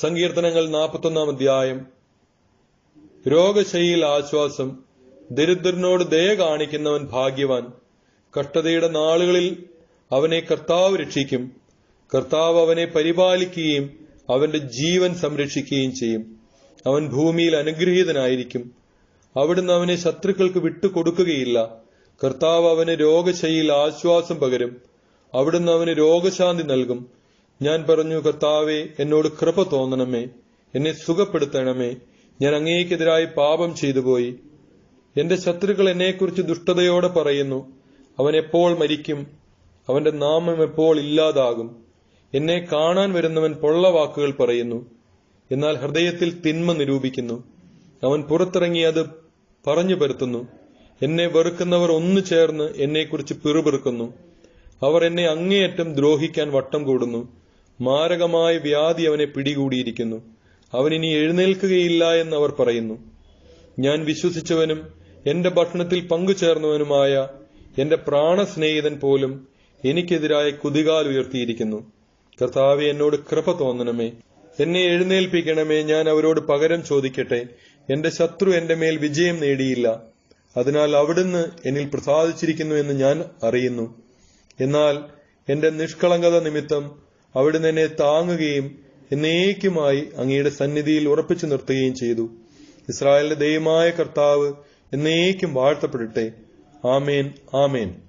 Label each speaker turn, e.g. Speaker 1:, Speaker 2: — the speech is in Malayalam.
Speaker 1: സങ്കീർത്തനങ്ങൾ നാൽപ്പത്തൊന്നാം അധ്യായം. രോഗശൈലിയിൽ ആശ്വാസം ദരിദ്രനോട് ദയ കാണിക്കുന്നവൻ ഭാഗ്യവാൻ. കഷ്ടതയുടെ നാളുകളിൽ അവനെ കർത്താവ് രക്ഷിക്കും. കർത്താവ് അവനെ പരിപാലിക്കുകയും അവന്റെ ജീവൻ സംരക്ഷിക്കുകയും ചെയ്യും. അവൻ ഭൂമിയിൽ അനുഗ്രഹീതനായിരിക്കും. അവിടുന്ന് അവനെ ശത്രുക്കൾക്ക് വിട്ടുകൊടുക്കുകയില്ല. കർത്താവ് അവന് രോഗശൈലിയിൽ ആശ്വാസം പകരും. അവിടുന്ന് അവന് രോഗശാന്തി നൽകും. ഞാൻ പറഞ്ഞു കർത്താവെ എന്നോട് കൃപ തോന്നണമേ എന്നെ സുഖപ്പെടുത്തണമേ. ഞാൻ അങ്ങേക്കെതിരായി പാപം ചെയ്തുപോയി. എന്റെ ശത്രുക്കൾ എന്നെക്കുറിച്ച് ദുഷ്ടതയോടെ പറയുന്നു. അവൻ എപ്പോൾ മരിക്കും? അവന്റെ നാമം എപ്പോൾ ഇല്ലാതാകും? എന്നെ കാണാൻ വരുന്നവൻ പൊള്ള വാക്കുകൾ പറയുന്നു. എന്നാൽ ഹൃദയത്തിൽ തിന്മ നിരൂപിക്കുന്നു. അവൻ പുറത്തിറങ്ങി അത് പറഞ്ഞു പരത്തുന്നു. എന്നെ വെറുക്കുന്നവർ ഒന്നു ചേർന്ന് എന്നെക്കുറിച്ച് പിറുപിറുക്കുന്നു. അവർ എന്നെ അങ്ങേയറ്റം ദ്രോഹിക്കാൻ വട്ടം കൂടുന്നു. മാരകമായ വ്യാധി അവനെ പിടികൂടിയിരിക്കുന്നു. അവൻ ഇനി എഴുന്നേൽക്കുകയില്ല എന്ന് അവർ പറയുന്നു. ഞാൻ വിശ്വസിച്ചവനും എന്റെ ഭക്ഷണത്തിൽ പങ്കുചേർന്നവനുമായ എന്റെ പ്രാണസ്നേഹിതൻ പോലും എനിക്കെതിരായ കുതികാൽ ഉയർത്തിയിരിക്കുന്നു. കർത്താവെ എന്നോട് കൃപ തോന്നണമേ. എന്നെ എഴുന്നേൽപ്പിക്കണമേ. ഞാൻ അവരോട് പകരം ചോദിക്കട്ടെ. എന്റെ ശത്രു എന്റെ മേൽ വിജയം നേടിയില്ല. അതിനാൽ അവിടുന്ന് എന്നിൽ പ്രസാദിച്ചിരിക്കുന്നു എന്ന് ഞാൻ അറിയുന്നു. എന്നാൽ എന്റെ നിഷ്കളങ്കത നിമിത്തം അവിടുന്ന് എന്നെ താങ്ങുകയും എന്നേക്കുമായി അങ്ങയുടെ സന്നിധിയിൽ ഉറപ്പിച്ചു നിർത്തുകയും ചെയ്തു. ഇസ്രായേലിന്റെ ദൈവമായ കർത്താവ് എന്നേക്കും വാഴ്ത്തപ്പെടട്ടെ. ആമേൻ ആമേൻ.